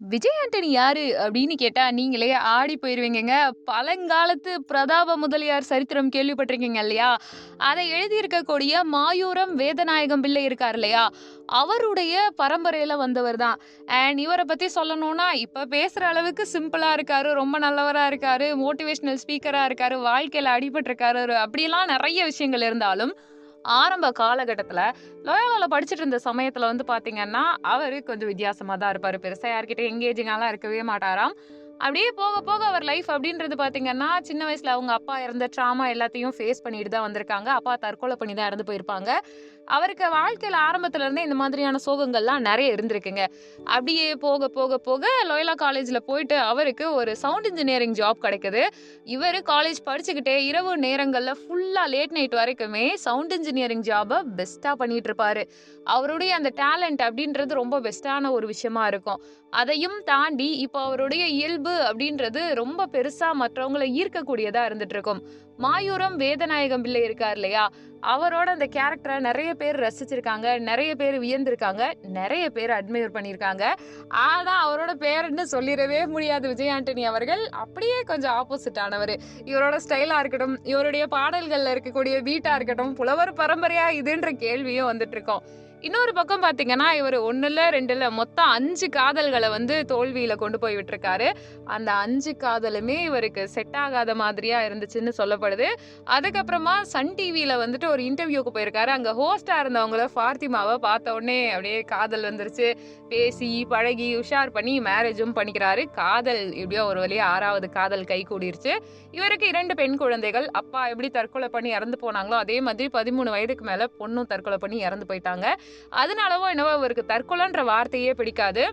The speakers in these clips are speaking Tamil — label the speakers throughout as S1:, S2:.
S1: விஜய் ஆண்டனி யாரு அப்படின்னு கேட்டா நீங்களே ஆடி போயிருவீங்க பழங்காலத்து பிரதாப முதலியார் சரித்திரம் கேள்விப்பட்டிருக்கீங்க இல்லையா? அதை எழுதியிருக்கக்கூடிய மாயூரம் வேதநாயகம் பிள்ளை இருக்கார் இல்லையா? அவருடைய பரம்பரையில வந்தவர் தான். அண்ட் இவரை பத்தி சொல்லணும்னா இப்ப பேசுற அளவுக்கு சிம்பிளா இருக்காரு ரொம்ப நல்லவரா இருக்காரு மோட்டிவேஷனல் ஸ்பீக்கரா இருக்காரு வாழ்க்கையில அடிபட்டிருக்காரு. அப்படியெல்லாம் நிறைய விஷயங்கள் இருந்தாலும் ஆரம்ப காலகட்டத்தில் லோயாலாவில் படிச்சுட்டு இருந்த சமயத்தில் வந்து பார்த்தீங்கன்னா அவர் கொஞ்சம் வித்தியாசமாக தான் இருப்பார் பெருசாக யார்கிட்ட எங்கேஜிங்காலாம் இருக்கவே மாட்டாராம். அப்படியே போக போக அவர் லைஃப் அப்படின்றது பார்த்தீங்கன்னா சின்ன வயசில் அவங்க அப்பா இருந்த ட்ராமா எல்லாத்தையும் ஃபேஸ் பண்ணிட்டு தான் வந்திருக்காங்க. அப்பா தற்கொலை பண்ணி தான் இறந்து போயிருப்பாங்க. அவருக்கு வாழ்க்கையில் ஆரம்பத்துல இருந்தே இந்த மாதிரியான சோகங்கள்லாம் நிறைய இருந்திருக்குங்க. அப்படியே போக போக போக லோயலா காலேஜில் போயிட்டு அவருக்கு ஒரு சவுண்ட் இன்ஜினியரிங் ஜாப் கிடைக்குது. இவர் காலேஜ் படிச்சுக்கிட்டே இரவு நேரங்களில் ஃபுல்லாக லேட் நைட் வரைக்குமே சவுண்ட் இன்ஜினியரிங் ஜாபை பெஸ்ட்டாக பண்ணிட்டு இருப்பாரு. அவருடைய அந்த டேலண்ட் அப்படின்றது ரொம்ப பெஸ்ட்டான ஒரு விஷயமா இருக்கும். அதையும் தாண்டி இப்போ அவருடைய இயல்பு அப்படின்றது ரொம்ப பெருசா மற்றவங்களை ஈர்க்கக்கூடியதா இருந்துட்டு இருக்கும் மாயூரம் வேதநாயகம் பிள்ளை இருக்கார் இல்லையா? அவரோட அந்த கேரக்டரை நிறைய பேர் ரசிச்சிருக்காங்க நிறைய பேர் வியந்திருக்காங்க நிறைய பேர் அட்மையர் பண்ணியிருக்காங்க ஆனால் அவரோட பேருன்னு சொல்லிடவே முடியாது விஜய் ஆண்டனி அவர்கள். அப்படியே கொஞ்சம் ஆப்போசிட் ஆனவர். இவரோட ஸ்டைலாக இருக்கட்டும் இவருடைய பாடல்களில் இருக்கக்கூடிய பீட்டாக இருக்கட்டும் புலவர் பரம்பரையா இதுன்ற கேள்வியும் வந்துட்டு இருக்கோம் இன்னொரு பக்கம் பார்த்தீங்கன்னா இவர் ஒன்றில் ரெண்டில் மொத்தம் அஞ்சு காதல்களை வந்து தோல்வியில் கொண்டு போய் விட்டுருக்காரு. அந்த அஞ்சு காதலுமே இவருக்கு செட் ஆகாத மாதிரியாக இருந்துச்சுன்னு சொல்லப்படுது. அதுக்கப்புறமா சன் டிவியில் வந்துட்டு ஒரு இன்டர்வியூக்கு போயிருக்காரு. அங்கே ஹோஸ்டாக இருந்தவங்கள ஃபார்த்திமாவை பார்த்த உடனே அப்படியே காதல் வந்துருச்சு. பேசி பழகி உஷார் பண்ணி மேரேஜும் பண்ணிக்கிறாரு. காதல் எப்படியோ ஒரு வழியாக ஆறாவது காதல் கை கூடிருச்சு. இவருக்கு இரண்டு பெண் குழந்தைகள். அப்பா எப்படி தற்கொலை பண்ணி இறந்து போனாங்களோ அதே மாதிரி பதிமூணு வயதுக்கு மேலே பொண்ணும் தற்கொலை பண்ணி இறந்து போயிட்டாங்க. அதனாலவோ என்னவோ அவருக்கு தற்கொலைன்ற வார்த்தையே பிடிக்காது.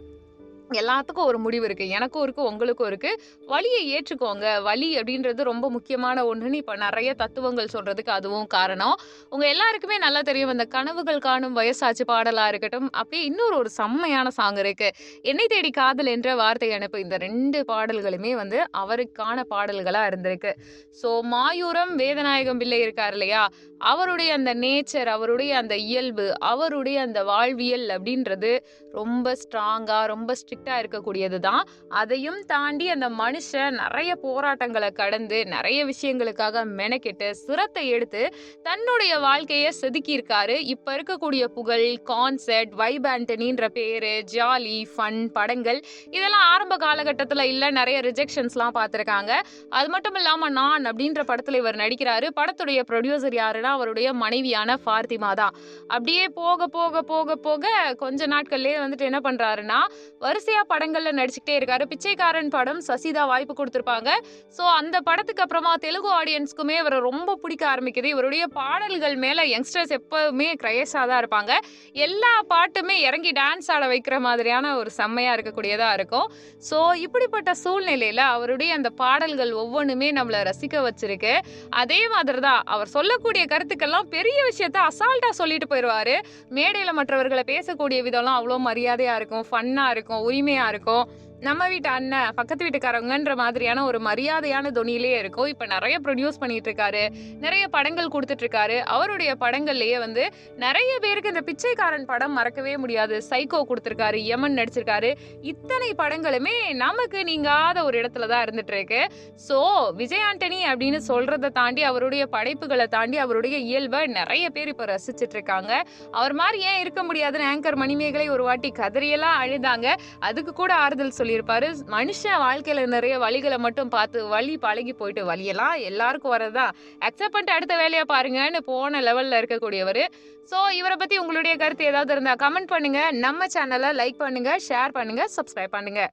S1: எல்லாத்துக்கும் ஒரு முடிவு இருக்குது எனக்கும் இருக்குது உங்களுக்கும் இருக்குது வலியை ஏற்றுக்கோங்க. வழி அப்படின்றது ரொம்ப முக்கியமான ஒன்றுன்னு இப்போ நிறைய தத்துவங்கள் சொல்கிறதுக்கு அதுவும் காரணம். உங்கள் எல்லாருக்குமே நல்லா தெரியும் இந்த கனவுகள் காணும் வயசாச்சு பாடலாக இருக்கட்டும் அப்படியே இன்னொரு ஒரு செம்மையான சாங் இருக்குது என்னை தேடி காதல் என்ற வார்த்தை அனுப்பு. இந்த ரெண்டு பாடல்களுமே வந்து அவருக்கான பாடல்களாக இருந்திருக்கு. ஸோ மாயூரம் வேதநாயகம் பிள்ளை இருக்கார் இல்லையா? அவருடைய அந்த நேச்சர் அவருடைய அந்த இயல்பு அவருடைய அந்த வாழ்வியல் அப்படின்றது ரொம்ப ஸ்ட்ராங்காக ரொம்ப ஸ்ட்ரிக்டாக இருக்கக்கூடியது தான். அதையும் தாண்டி அந்த மனுஷன் நிறைய போராட்டங்களை கடந்து நிறைய விஷயங்களுக்காக மெனக்கெட்டு சிரத்தை எடுத்து தன்னுடைய வாழ்க்கையை செதுக்கியிருக்காரு. இப்போ இருக்கக்கூடிய புகழ் கான்சர்ட் வைப் ஆண்டனின்ற பேர் ஜாலி ஃபன் படங்கள் இதெல்லாம் ஆரம்ப காலகட்டத்தில் இல்லை நிறைய ரிஜெக்ஷன்ஸ்லாம் பார்த்துருக்காங்க. அது மட்டும் இல்லாமல் நான் அப்படின்ற படத்தில் இவர் நடிக்கிறாரு. படத்துடைய ப்ரொடியூசர் யாருன்னா அவருடைய மனைவியான ஃபார்த்திமா தான். அப்படியே போக போக போக போக கொஞ்ச நாட்கள்லேயே வந்துட்டு என்ன பண்ணுறாருன்னா வரிசையா படங்களில் நடிச்சுக்கிட்டே இருக்காரு. பிச்சைக்காரன் படம் சசிதா வாய்ப்பு கொடுத்துருப்பாங்க. ஸோ அந்த படத்துக்கு அப்புறமா தெலுங்கு ஆடியன்ஸ்க்குமே இவரை ரொம்ப பிடிக்க ஆரம்பிக்குது. இவருடைய பாடல்கள் மேலே யங்ஸ்டர்ஸ் எப்பவுமே கிரேஸாக தான் இருப்பாங்க. எல்லா பாட்டுமே இறங்கி டான்ஸ் ஆட வைக்கிற மாதிரியான ஒரு செம்மையாக இருக்கக்கூடியதாக இருக்கும். ஸோ இப்படிப்பட்ட சூழ்நிலையில் அவருடைய அந்த பாடல்கள் ஒவ்வொன்றுமே நம்மளை ரசிக்க வச்சிருக்கு. அதே மாதிரி தான் அவர் சொல்லக்கூடிய கருத்துக்கெல்லாம் பெரிய விஷயத்த அசால்ட்டாக சொல்லிட்டு போயிடுவாரு மேடையில் மற்றவர்களை பேசக்கூடிய விதம்லாம் அவ்வளோ மரியாதையாக இருக்கும் ஃபன்னாக இருக்கும் தூய்மையாக இருக்கும். நம்ம வீட்டு அண்ணன் பக்கத்து வீட்டுக்காரங்கன்ற மாதிரியான ஒரு மரியாதையான தொனியிலே இருக்கும் இப்போ நிறைய ப்ரொடியூஸ் பண்ணிட்டு இருக்காரு நிறைய படங்கள் கொடுத்துட்டு இருக்காரு அவருடைய படங்கள்லயே வந்து நிறைய பேருக்கு இந்த பிச்சைக்காரன் படம் மறக்கவே முடியாது. சைக்கோ கொடுத்துருக்காரு யமன் நடிச்சிருக்காரு. இத்தனை படங்களுமே நமக்கு நீங்காத ஒரு இடத்துல தான் இருந்துட்டு இருக்கு ஸோ விஜய் ஆண்டனி அப்படின்னு சொல்றதை தாண்டி அவருடைய படைப்புகளை தாண்டி அவருடைய இயல்பை நிறைய பேர் இப்போ ரசிச்சிட்டு இருக்காங்க அவர் மாதிரி ஏன் இருக்க முடியாதுன்னு ஆங்கர் மணிமேகலை ஒரு வாட்டி கதறியெல்லாம் அழுதாங்க. அதுக்கு கூட ஆறுதல் சொல்லியிருப்பாரு. மனுஷன் வாழ்க்கையில நிறைய வழிகளை மட்டும் பார்த்து வழி பழகி போயிட்டு வழியெல்லாம் எல்லாருக்கும் வரதா அக்செப்ட் பண்ணிட்டு அடுத்த வேலையை பாருங்கன்னு போன லெவல்ல இருக்கக்கூடியவர். ஸோ இவரை பத்தி உங்களுடைய கருத்து ஏதாவது இருந்தா கமெண்ட் பண்ணுங்க. நம்ம சேனலை லைக் பண்ணுங்க ஷேர் பண்ணுங்க சப்ஸ்கிரைப் பண்ணுங்க.